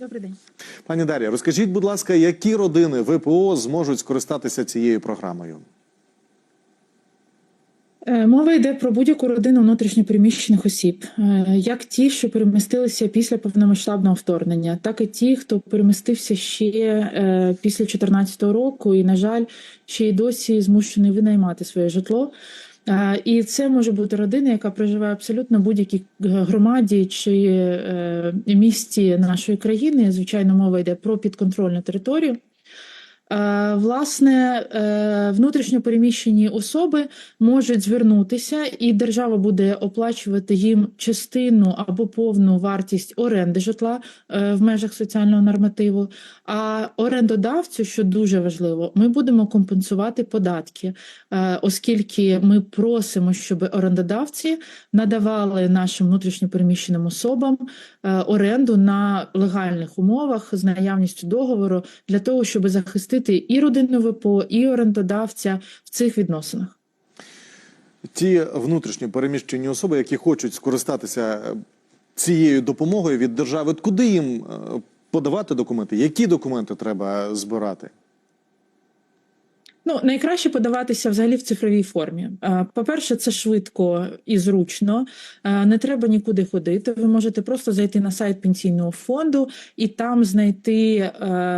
Добрий день. Пані Дар'я, розкажіть, будь ласка, які родини ВПО зможуть скористатися цією програмою? Е, Мова йде про будь-яку родину внутрішньопереміщених осіб, Е, як ті, що перемістилися після повномасштабного вторгнення, так і ті, хто перемістився ще е, після 2014 року, і, на жаль, ще й досі змушений винаймати своє житло. Е, І це може бути родина, яка проживає абсолютно в будь-якій громаді чи е, місті нашої країни. Звичайно, мова йде про підконтрольну територію. Е, Власне, е, внутрішньо переміщені особи можуть звернутися, і держава буде оплачувати їм частину або повну вартість оренди житла е, в межах соціального нормативу. А орендодавцю, що дуже важливо, ми будемо компенсувати податки, оскільки ми просимо, щоб орендодавці надавали нашим внутрішньо переміщеним особам оренду на легальних умовах з наявністю договору для того, щоб захистити і родину ВПО, і орендодавця в цих відносинах. Ті внутрішньо переміщені особи, які хочуть скористатися е, цією допомогою від держави, куди їм е, подавати документи? Які документи треба збирати? Ну, найкраще подаватися взагалі в цифровій формі. Е, По-перше, це швидко і зручно. Е, Не треба нікуди ходити. Ви можете просто зайти на сайт пенсійного фонду і там знайти е,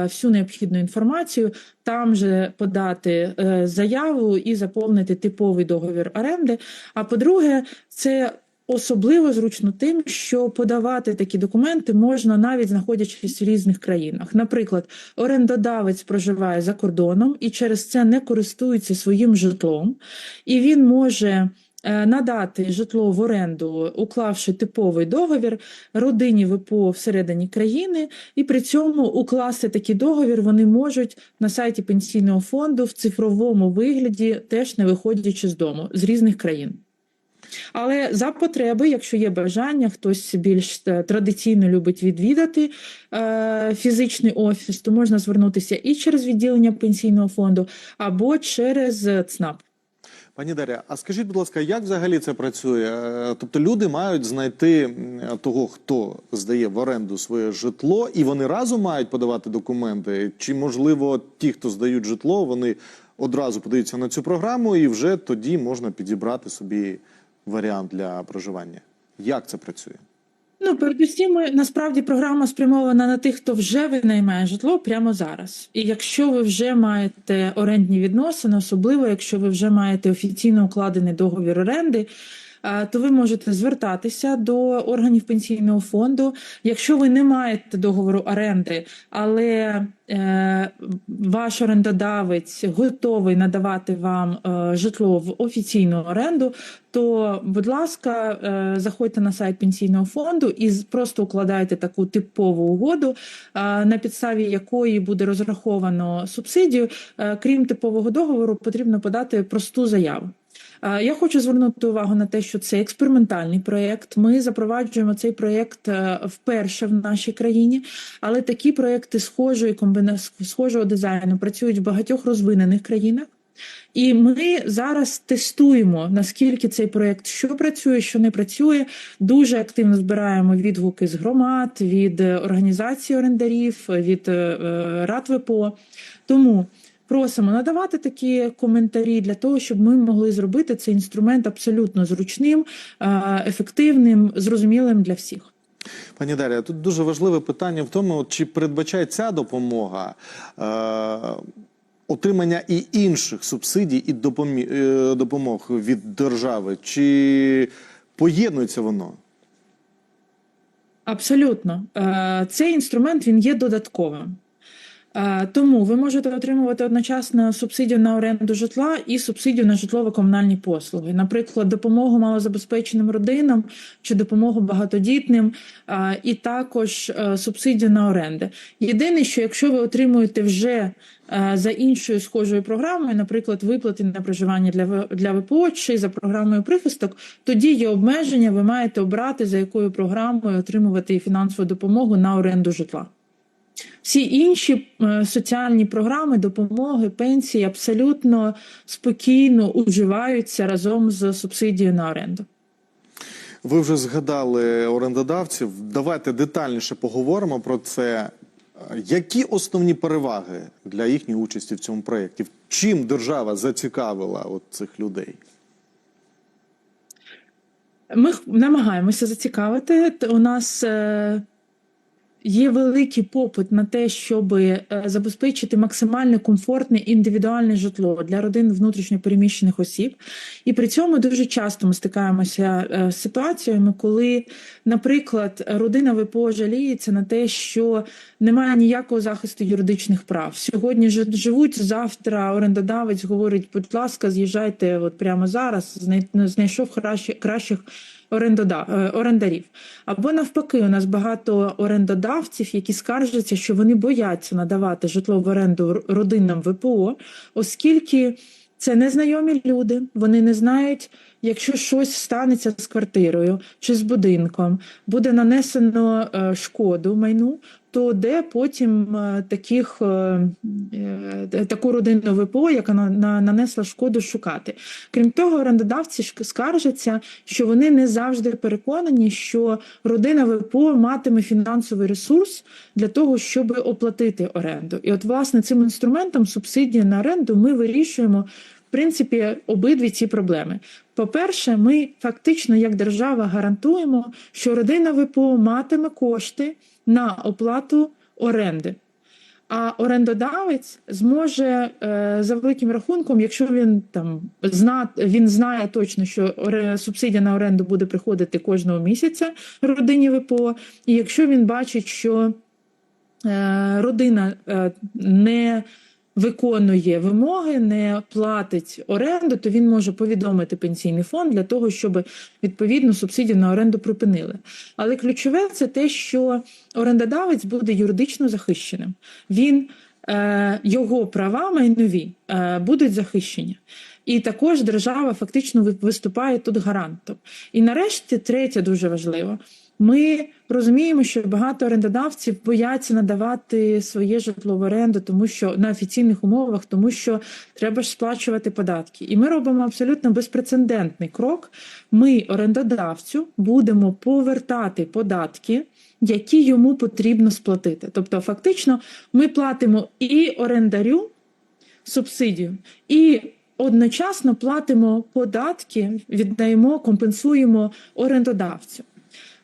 всю необхідну інформацію, там же подати заяву і заповнити типовий договір оренди. А по-друге, це Особливо зручно тим, що подавати такі документи можна навіть знаходячись в різних країнах. Наприклад, орендодавець проживає за кордоном і через це не користується своїм житлом, і він може е, надати житло в оренду, уклавши типовий договір родині ВПО всередині країни, і при цьому укласти такий договір вони можуть на сайті пенсійного фонду в цифровому вигляді, теж не виходячи з дому з різних країн. Але за потреби, якщо є бажання, хтось більш е, традиційно любить відвідати е, фізичний офіс, то можна звернутися і через відділення пенсійного фонду, або через е, ЦНАП. Пані Дар'я, а скажіть, будь ласка, як взагалі це працює? Е, Тобто люди мають знайти того, хто здає в оренду своє житло, і вони разом мають подавати документи? Чи можливо ті, хто здають житло, вони одразу подаються на цю програму, і вже тоді можна підібрати собі варіант для проживання? Як це працює? Ну, передусім, насправді програма спрямована на тих, хто вже винаймає житло прямо зараз. І якщо ви вже маєте орендні відносини, особливо якщо ви вже маєте офіційно укладений договір оренди. Е, То ви можете звертатися до органів пенсійного фонду. Якщо ви не маєте договору оренди, але е, ваш орендодавець готовий надавати вам е, житло в офіційну оренду, то, будь ласка, заходьте на сайт пенсійного фонду і просто укладайте таку типову угоду, на підставі якої буде розраховано субсидію. Крім типового договору, потрібно подати просту заяву. Я хочу звернути увагу на те, що це експериментальний проєкт. Ми запроваджуємо цей проєкт е, вперше в нашій країні, але такі проєкти схожої комбіна... схожого дизайну працюють в багатьох розвинених країнах. І ми зараз тестуємо, наскільки цей проєкт що працює, що не працює. Дуже активно збираємо відгуки з громад, від е, організацій орендарів, від е, рад ВПО. Тому просимо надавати такі коментарі для того, щоб ми могли зробити цей інструмент абсолютно зручним, е, ефективним, зрозумілим для всіх. Пані Дар'я, тут дуже важливе питання в тому, чи передбачає ця допомога е, отримання і інших субсидій і допомі, е, допомог від держави, чи поєднується воно? Абсолютно, Е, цей інструмент він є додатковим. Е, Тому ви можете отримувати одночасно субсидію на оренду житла і субсидію на житлово-комунальні послуги, наприклад, допомогу малозабезпеченим родинам чи допомогу багатодітним, е, і також е, субсидію на оренди. Єдине, що якщо ви отримуєте вже за іншою схожою програмою, наприклад, виплати на проживання для для ВПО чи за програмою прихисток, тоді є обмеження. Ви маєте обрати за якою програмою отримувати фінансову допомогу на оренду житла. Всі інші е, соціальні програми, допомоги, пенсії абсолютно спокійно уживаються разом з субсидією на оренду. Ви вже згадали орендодавців. Давайте детальніше поговоримо про це. Е, Які основні переваги для їхньої участі в цьому проєкті? Чим держава зацікавила от цих людей? Ми намагаємося зацікавити. У нас е, є великий попит на те, щоб забезпечити максимально комфортне індивідуальне житло для родин внутрішньопереміщених осіб. І при цьому дуже часто ми стикаємося е, з ситуаціями, коли, наприклад, родина ВПО жаліється на те, що немає ніякого захисту юридичних прав. Сьогодні жи- живуть, завтра орендодавець говорить, будь ласка, з'їжджайте от прямо зараз, знай- знайшов кращих е, орендарів. Або навпаки, у нас багато орендодавців, які скаржаться, що вони бояться надавати житло в оренду родинам ВПО, оскільки це незнайомі люди, вони не знають, якщо щось станеться з квартирою чи з будинком, буде нанесено е, шкоду майну, то де потім е, таких, е, е, таку родину ВПО, яка на, на, нанесла шкоду, шукати. Крім того, орендодавці скаржаться, що вони не завжди переконані, що родина ВПО матиме фінансовий ресурс для того, щоб оплатити оренду. І от, власне, цим інструментом субсидії на оренду ми вирішуємо. Принципі, обидві ці проблеми. По-перше, ми фактично, як держава, гарантуємо, що родина ВПО матиме кошти на оплату оренди. А орендодавець зможе е, за великим рахунком, якщо він там зна, він знає точно, що субсидія на оренду буде приходити кожного місяця родині ВПО, і якщо він бачить, що е, родина е, не виконує вимоги, не платить оренду, то він може повідомити пенсійний фонд для того, щоб відповідно субсидію на оренду припинили. Але ключове це те, що орендодавець буде юридично захищеним. Він е, його права майнові е, будуть захищені. І також держава фактично виступає тут гарантом. І нарешті, третє дуже важливо. Ми розуміємо, що багато орендодавців бояться надавати своє житло в оренду, тому що на офіційних умовах, тому що треба ж сплачувати податки. І ми робимо абсолютно безпрецедентний крок. Ми орендодавцю будемо повертати податки, які йому потрібно сплатити. Тобто, фактично, ми платимо і орендарю субсидію, і одночасно платимо податки, віддаємо, компенсуємо орендодавцю.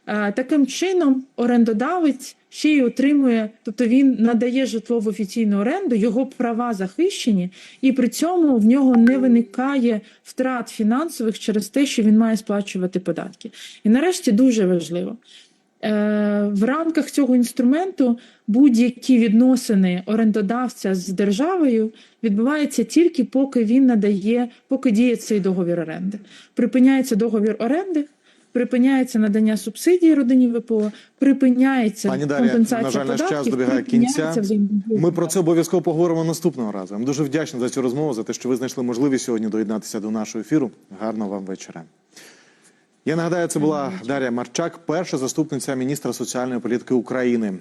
Е, Таким чином, орендодавець ще й отримує, тобто він надає житло в офіційну оренду, його права захищені, і при цьому в нього не виникає втрат фінансових через те, що він має сплачувати податки. І нарешті дуже важливо. Е, В рамках цього інструменту будь-які відносини орендодавця з державою відбуваються тільки поки він надає, поки діє цей договір оренди. Припиняється договір оренди, припиняється надання субсидій родині ВПО, припиняється Пані Дар'я, компенсація на жаль, наш час добігає кінця. Ми про це обов'язково поговоримо наступного разу. Я вам дуже вдячний за цю розмову, за те, що ви знайшли можливість сьогодні доєднатися до нашого ефіру. Гарного вам вечора. Я нагадаю, це була Дар'я Марчак, перша заступниця міністра соціальної політики України.